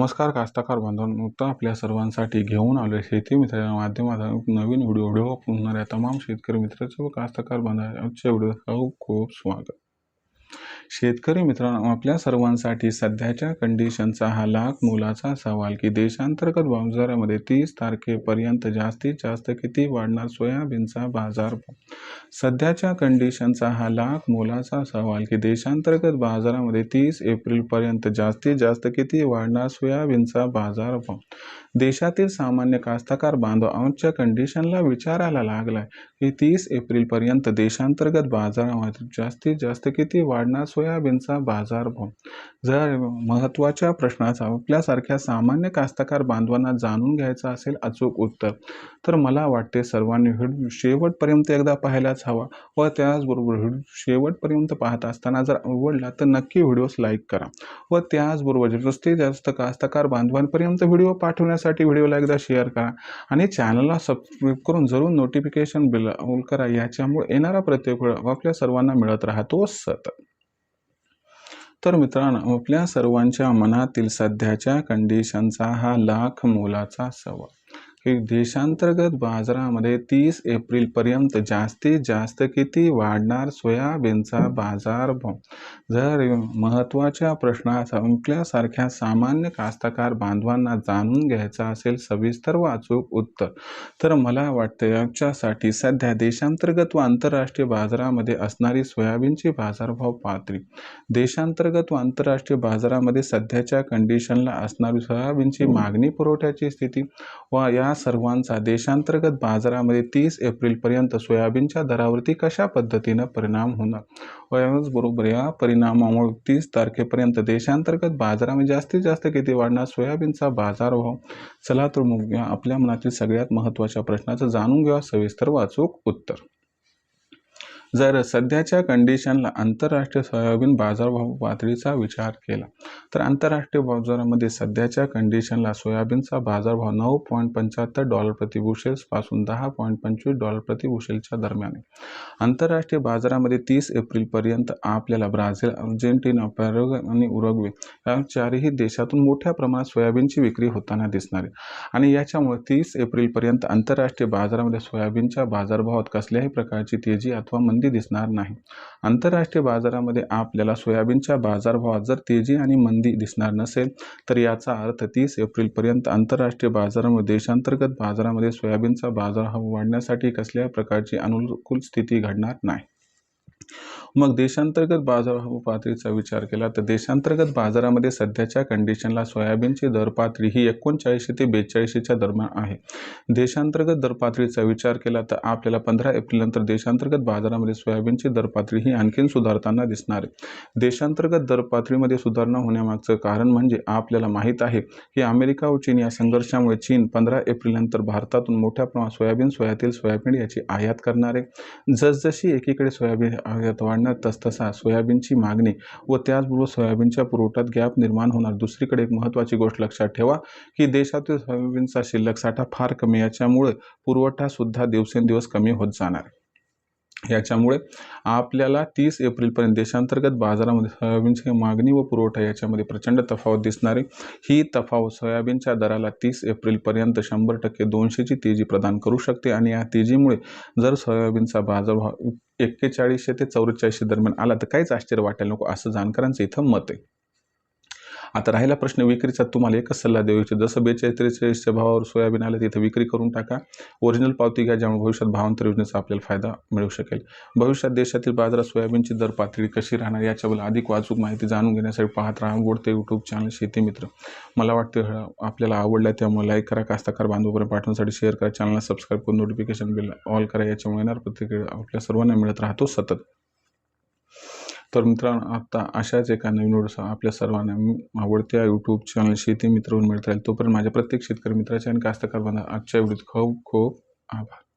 नमस्कार कास्तकार बांधवांनो. तर आपल्या सर्वांसाठी घेऊन आलो शेती मित्राच्या माध्यमातून नवीन व्हिडिओ व्हिडिओ पुरणाऱ्या तमाम शेतकरी मित्राचे व कास्तकार बांधवांच्या व्हिडिओ खूप खूप स्वागत. शेतकरी मित्रांनो आपल्या सर्वांसाठी सध्याच्या कंडिशनचा हा लाख मोलाचा सवाल की देशांतर्गत बाजारामध्ये तीस तारखेपर्यंत जास्तीत जास्त किती वाढणार सोयाबीनचा बाजार? सध्याच्या कंडिशनचा हा लाख मोलाचा सवाल की देशांतर्गत बाजारामध्ये तीस एप्रिलपर्यंत जास्तीत जास्त किती वाढणार सोयाबीनचा बाजार? देशातील सामान्य कास्तकार बांधव आमच्या कंडिशनला विचारायला लागलाय की तीस एप्रिलपर्यंत देशांतर्गत बाजारामध्ये जास्तीत जास्त किती वाढणार सोयाबीनचा बाजारभाव जर महत्त्वाच्या प्रश्नाचा आपल्यासारख्या सामान्य कास्तकार बांधवांना जाणून घ्यायचा असेल अचूक उत्तर तर मला वाटते सर्वांनी व्हिडिओ शेवटपर्यंत एकदा पाहायलाच हवा व त्याचबरोबर व्हिडिओ शेवटपर्यंत पाहत असताना जर आवडला तर नक्की व्हिडिओस लाईक करा व त्याचबरोबर जास्तीत जास्त कास्तकार बांधवांपर्यंत व्हिडिओ पाठवण्यासाठी व्हिडिओला एकदा शेअर करा आणि चॅनलला सबस्क्राईब करून जरूर नोटिफिकेशन बिल करा. याच्यामुळे येणारा प्रत्येक वेळ आपल्या सर्वांना मिळत राहतो सतत. तर मित्रांनो आपल्या सर्वांच्या मनातील सध्याच्या कंडिशनचा हा लाख मोलाचा सवाल. की देशांतर्गत बाजारामध्ये तीस एप्रिलपर्यंत जास्तीत जास्त किती वाढणार सोयाबीनचा बाजारभाव जर महत्त्वाच्या प्रश्ना संपल्यासारख्या सामान्य कास्तकार बांधवांना जाणून घ्यायचा असेल सविस्तर व अचूक उत्तर तर मला वाटतं याच्यासाठी सध्या देशांतर्गत व आंतरराष्ट्रीय बाजारामध्ये असणारी सोयाबीनची बाजारभाव पातळी देशांतर्गत व आंतरराष्ट्रीय बाजारामध्ये सध्याच्या कंडिशनला असणारी सोयाबीनची मागणी पुरवठ्याची स्थिती व या सर्वांचा देशांतर्गत बाजारामध्ये तीस एप्रिलपर्यंत सोयाबीनच्या दरावरती कशा पद्धतीनं परिणाम होणार? बरोबर या परिणामामुळे तीस तारखेपर्यंत देशांतर्गत बाजारामध्ये जास्तीत जास्त किती वाढणार सोयाबीनचा बाजारभाव? चला तर मग या आपल्या मनातील सगळ्यात महत्त्वाच्या प्रश्नाचं जाणून घ्या. सविस्तर वाचूक उत्तर. जर सध्याच्या कंडिशनला आंतरराष्ट्रीय सोयाबीन बाजारभाव पातळीचा विचार केला तर आंतरराष्ट्रीय बाजारामध्ये सध्याच्या कंडिशनला सोयाबीनचा बाजारभाव नऊ पॉईंट पंच्याहत्तर डॉलर प्रति पासून दहा पॉईंट पंचवीस डॉलर प्रति बुशेलच्या दरम्यान आहे. आंतरराष्ट्रीय बाजारामध्ये तीस एप्रिलपर्यंत आपल्याला ब्राझील अर्जेंटिना पॅरोग आणि उरुग्वे या चारही देशातून मोठ्या प्रमाणात सोयाबीनची विक्री होताना दिसणार आहे. आणि याच्यामुळे तीस एप्रिलपर्यंत आंतरराष्ट्रीय बाजारामध्ये सोयाबीनच्या बाजारभावात कसल्याही प्रकारची तेजी अथवा मंदी दिसणार नाही. आंतरराष्ट्रीय बाजारामध्ये आपल्याला सोयाबीनच्या बाजारभावात जर तेजी आणि मंदी दिसणार नसेल तर याचा अर्थ तीस एप्रिलपर्यंत आंतरराष्ट्रीय बाजारामध्ये देशांतर्गत बाजारामध्ये सोयाबीनचा बाजारभाव वाढण्यासाठी कसल्याही प्रकारची अनुकूल स्थिती घडणार नाही. मग देशांतर्गत बाजार पातळीचा विचार केला तर देशांतर्गत बाजारामध्ये सध्याच्या कंडिशनला सोयाबीनची दरपातळी ही एकोणचाळीसशे ते बेचाळीसशेच्या दरम्यान आहे. देशांतर्गत दरपातळीचा विचार केला तर आपल्याला पंधरा एप्रिलनंतर देशांतर्गत बाजारामध्ये सोयाबीनची दरपातळी ही आणखीन सुधारताना दिसणार आहे. देशांतर्गत दरपातळीमध्ये सुधारणा होण्यामागचं कारण म्हणजे आपल्याला माहीत आहे की अमेरिका व चीन या संघर्षामुळे चीन पंधरा एप्रिलनंतर भारतातून मोठ्या प्रमाणात सोयाबीन सोयातील सोयाबीन याची आयात करणार आहे. जसजशी एकीकडे सोयाबीन आयात वाढ वाढणार तसतसा सोयाबीनची मागणी व त्याचबरोबर सोयाबीनच्या पुरवठ्यात गॅप निर्माण होणार. दुसरीकडे एक महत्त्वाची गोष्ट लक्षात ठेवा की देशातील सोयाबीनचा शिल्लक साठा फार कमी याच्यामुळे पुरवठासुद्धा दिवसेंदिवस कमी होत जाणार आहे. याच्यामुळे आपल्याला तीस एप्रिलपर्यंत देशांतर्गत बाजारामध्ये सोयाबीनची मागणी व पुरवठा याच्यामध्ये प्रचंड तफावत दिसणारी ही तफावत सोयाबीनच्या दराला तीस एप्रिलपर्यंत शंभर टक्के दोनशेची तेजी प्रदान करू शकते आणि या तेजीमुळे जर सोयाबीनचा बाजारभाव एक्केचाळीसशे ते चौवेचाळीसशे दरम्यान आला तर काहीच आश्चर्य वाटायला नको असं जाणकारांचं इथं मत आहे. आता राहिला प्रश्न विक्रीचा. तुम्हाला एकच सल्ला देऊ इच्छितो. जसं बेचाळीस त्रेचाळीसच्या भावावर सोयाबीन आलं तिथं विक्री करून टाका. ओरिजिनल पावती घ्या ज्यामुळे भविष्यात भावांतर योजनेचा आपल्याला फायदा मिळू शकेल. भविष्यात देशातील बाजारात सोयाबीनची दर पातळी कशी राहणार याच्याबद्दल अधिक वाचूक माहिती जाणून घेण्यासाठी पाहत राहा. गोडते यूट्यूब चॅनल शेती मित्र. मला वाटतं आपल्याला आवडला त्यामुळे लाईक करा. कास्तकार बांधवपर्यंत पाठवण्यासाठी शेअर करा. चॅनलला सबस्क्राईब करून नोटिफिकेशन बिल ऑल करा. याच्यामुळे येणार प्रत्येक आपल्या सर्वांना मिळत राहतो. सतत. तर मित्रांनो आता अशाच एका नवीन व्हिडिओ आपल्या सर्वांना आवडत्या यूट्यूब चॅनल शेती मित्रवरून मिळता राहील तोपर्यंत माझ्या प्रत्येक शेतकरी मित्राच्या आणि कास्तकार बांधा आजच्या व्हिडिओत खूप खूप आभार.